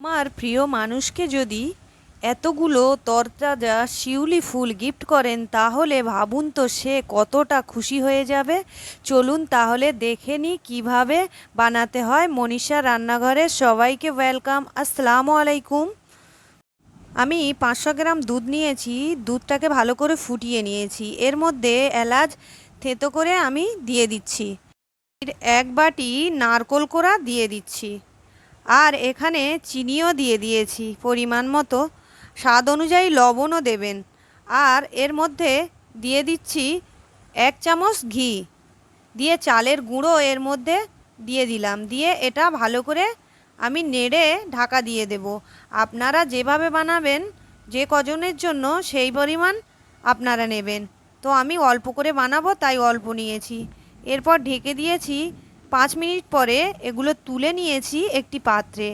আমার প্রিয় মানুষকে যদি এতগুলো তরতাজা শিউলি ফুল গিফট করেন, তাহলে ভাবুন তো সে কতটা খুশি হয়ে যাবে। চলুন তাহলে দেখে নিই কীভাবে বানাতে হয় মনীষা রান্নাঘরে। সবাইকে ওয়েলকাম, আসসালামু আলাইকুম। আমি পাঁচশো গ্রাম দুধ নিয়েছি, দুধটাকে ভালো করে ফুটিয়ে নিয়েছি। এর মধ্যে এলাচ থেতো করে আমি দিয়ে দিচ্ছি। এক বাটি নারকোল কোড়া দিয়ে দিচ্ছি। আর এখানে চিনিও দিয়ে দিয়েছি, পরিমাণ মতো। স্বাদ অনুযায়ী লবণও দেবেন। আর এর মধ্যে দিয়ে দিচ্ছি এক চামচ ঘি। দিয়ে চালের গুঁড়ো এর মধ্যে দিয়ে দিলাম। দিয়ে এটা ভালো করে আমি নেড়ে ঢাকা দিয়ে দেব। আপনারা যেভাবে বানাবেন, যে কজনের জন্য সেই পরিমাণ আপনারা নেবেন। তো আমি অল্প করে বানাবো, তাই অল্প নিয়েছি। এরপর ঢেকে দিয়েছি পাঁচ মিনিট পরে এগুলো তুলে নিয়েছি একটি পাত্রে।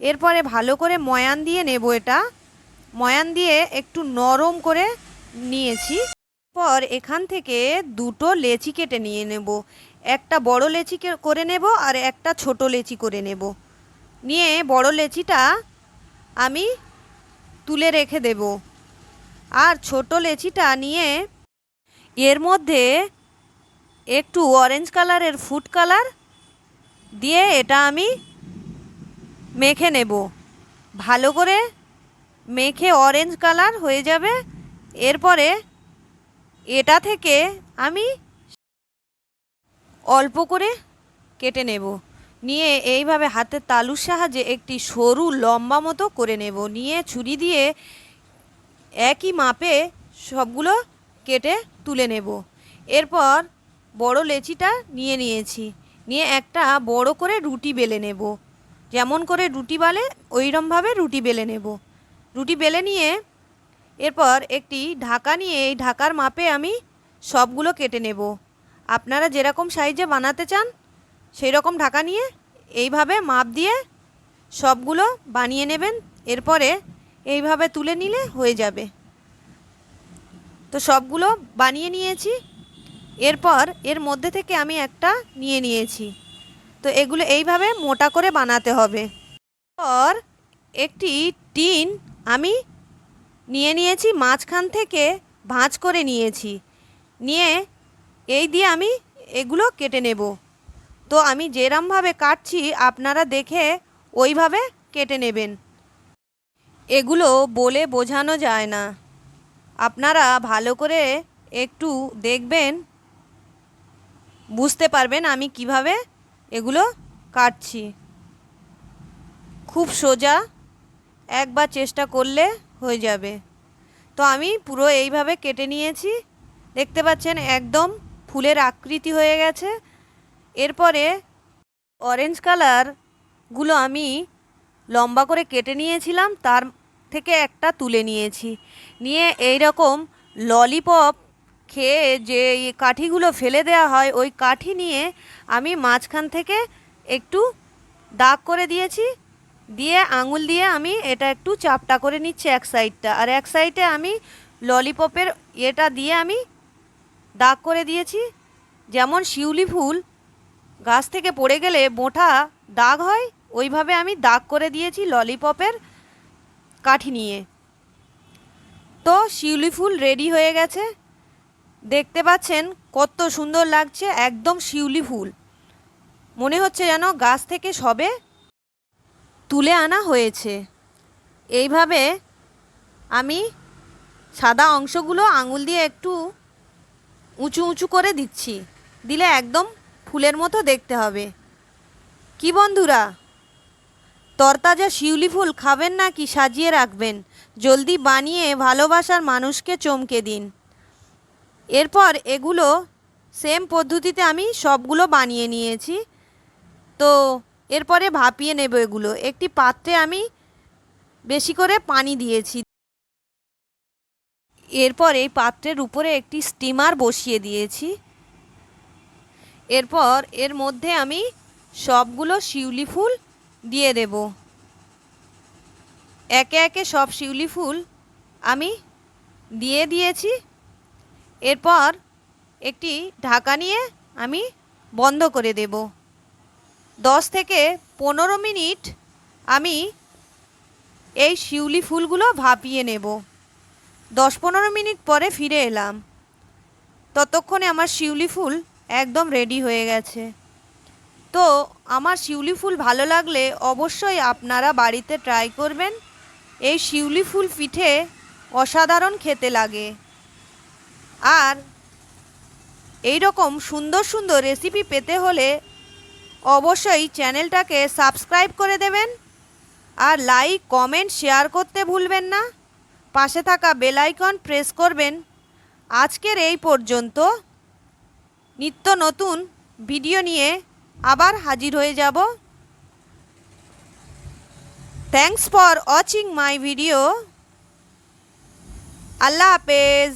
এরপরে ভালো করে ময়ান দিয়ে নেব এটা। ময়ান দিয়ে একটু নরম করে নিয়েছি। পর এখান থেকে দুটো লেচি কেটে নিয়ে নেব। একটা বড় লেচি করে নেব আর একটা ছোট লেচি করে নেব। নিয়ে বড় লেচিটা আমি তুলে রেখে দেব। আর ছোট লেচিটা নিয়ে এর মধ্যে একটু অরেঞ্জ কালারের ফুড কালার দিয়ে এটা আমি মেখে নেব। ভালো করে মেখে অরেঞ্জ কালার হয়ে যাবে। এরপরে এটা থেকে আমি অল্প করে কেটে নেব। নিয়ে এইভাবে হাতের তালুর সাহায্যে একটি সরু লম্বা মতো করে নেব। নিয়ে ছুরি দিয়ে একই মাপে সবগুলো কেটে তুলে নেব। এরপর বড় লেচিটা নিয়ে নিয়েছি। নিয়ে একটা বড় করে রুটি বেলে নেব। যেমন করে রুটি বালে, ওইরমভাবে রুটি বেলে নেব। রুটি বেলে নিয়ে এরপর একটি ঢাকা নিয়ে এই ঢাকার মাপে আমি সবগুলো কেটে নেব। আপনারা যেরকম সাইজে বানাতে চান সেই রকম ঢাকা নিয়ে এইভাবে মাপ দিয়ে সবগুলো বানিয়ে নেবেন। এরপরে এইভাবে তুলে নিলে হয়ে যাবে। তো সবগুলো বানিয়ে নিয়েছি। এরপর এর মধ্যে থেকে আমি একটা নিয়ে নিয়েছি। তো এগুলো এইভাবে মোটা করে বানাতে হবে। পর একটি টিন আমি নিয়ে নিয়েছি, মাঝখান থেকে ভাঁজ করে নিয়েছি। নিয়ে এই দিয়ে আমি এগুলো কেটে নেব। তো আমি যেরমভাবে কাটছি, আপনারা দেখে ওইভাবে কেটে নেবেন। এগুলো বলে বোঝানো যায় না। আপনারা ভালো করে একটু দেখবেন বুঝতে পারবেন আমি কীভাবে এগুলো কাটছি। খুব সোজা একবার চেষ্টা করলে হয়ে যাবে। তো আমি পুরো এইভাবে কেটে নিয়েছি। দেখতে পাচ্ছেন একদম ফুলের আকৃতি হয়ে গেছে। এরপরে অরেঞ্জ কালারগুলো আমি লম্বা করে কেটে নিয়েছিলাম, তার থেকে একটা তুলে নিয়েছি। নিয়ে এই রকম ললিপপ খেয়ে যে কাঠিগুলো ফেলে দেওয়া হয়, ওই কাঠি নিয়ে আমি মাঝখান থেকে একটু দাগ করে দিয়েছি। দিয়ে আঙুল দিয়ে আমি এটা একটু চাপটা করে নিচ্ছি এক সাইডটা। আর এক সাইডে আমি ললিপপের এটা দিয়ে আমি দাগ করে দিয়েছি। যেমন শিউলি ফুল, গাছ থেকে পড়ে গেলে বোঁটা দাগ হয়, ওইভাবে আমি দাগ করে দিয়েছি ললিপপের কাঠি নিয়ে। তো শিউলি ফুল রেডি হয়ে গেছে। দেখতে পাচ্ছেন কত সুন্দর লাগছে, একদম শিউলি ফুল। মনে হচ্ছে যেন গাছ থেকে সবে তুলে আনা হয়েছে। এইভাবে আমি সাদা অংশগুলো আঙুল দিয়ে একটু উঁচু উঁচু করে দিচ্ছি। দিলে একদম ফুলের মতো দেখতে হবে। কি বন্ধুরা? তরতাজা শিউলি ফুল খাবেন না কি সাজিয়ে রাখবেন? জলদি বানিয়ে ভালোবাসার মানুষকে চমকে দিন। এরপর এগুলো সেম পদ্ধতিতে আমি সবগুলো বানিয়ে নিয়েছি। তো এরপরে ভাপিয়ে নেব এগুলো। একটি পাত্রে আমি বেশি করে পানি দিয়েছি। এরপর এই পাত্রের উপরে একটি স্টিমার বসিয়ে দিয়েছি। এরপর এর মধ্যে আমি সবগুলো শিউলি ফুল দিয়ে দেব। একে একে সব শিউলি ফুল আমি দিয়ে দিয়েছি। এরপর একটি ঢাকা নিয়ে আমি বন্ধ করে দেব। দশ থেকে পনেরো মিনিট আমি এই শিউলি ফুলগুলো ভাপিয়ে নেব। দশ পনেরো মিনিট পরে ফিরে এলাম। ততক্ষণে আমার শিউলি ফুল একদম রেডি হয়ে গেছে। তো আমার শিউলি ফুল ভালো লাগলে অবশ্যই আপনারা বাড়িতে ট্রাই করবেন। এই শিউলি ফুল পিঠে অসাধারণ খেতে লাগে। আর এই রকম সুন্দর সুন্দর রেসিপি পেতে হলে অবশ্যই চ্যানেলটাকে সাবস্ক্রাইব করে দেবেন আর লাইক কমেন্ট শেয়ার করতে ভুলবেন না। পাশে থাকা বেল আইকন প্রেস করবেন। আজকের এই পর্যন্ত। নিত্য নতুন ভিডিও নিয়ে আবার হাজির হয়ে যাব। Thanks for watching my video আল্লাহ হাফেজ।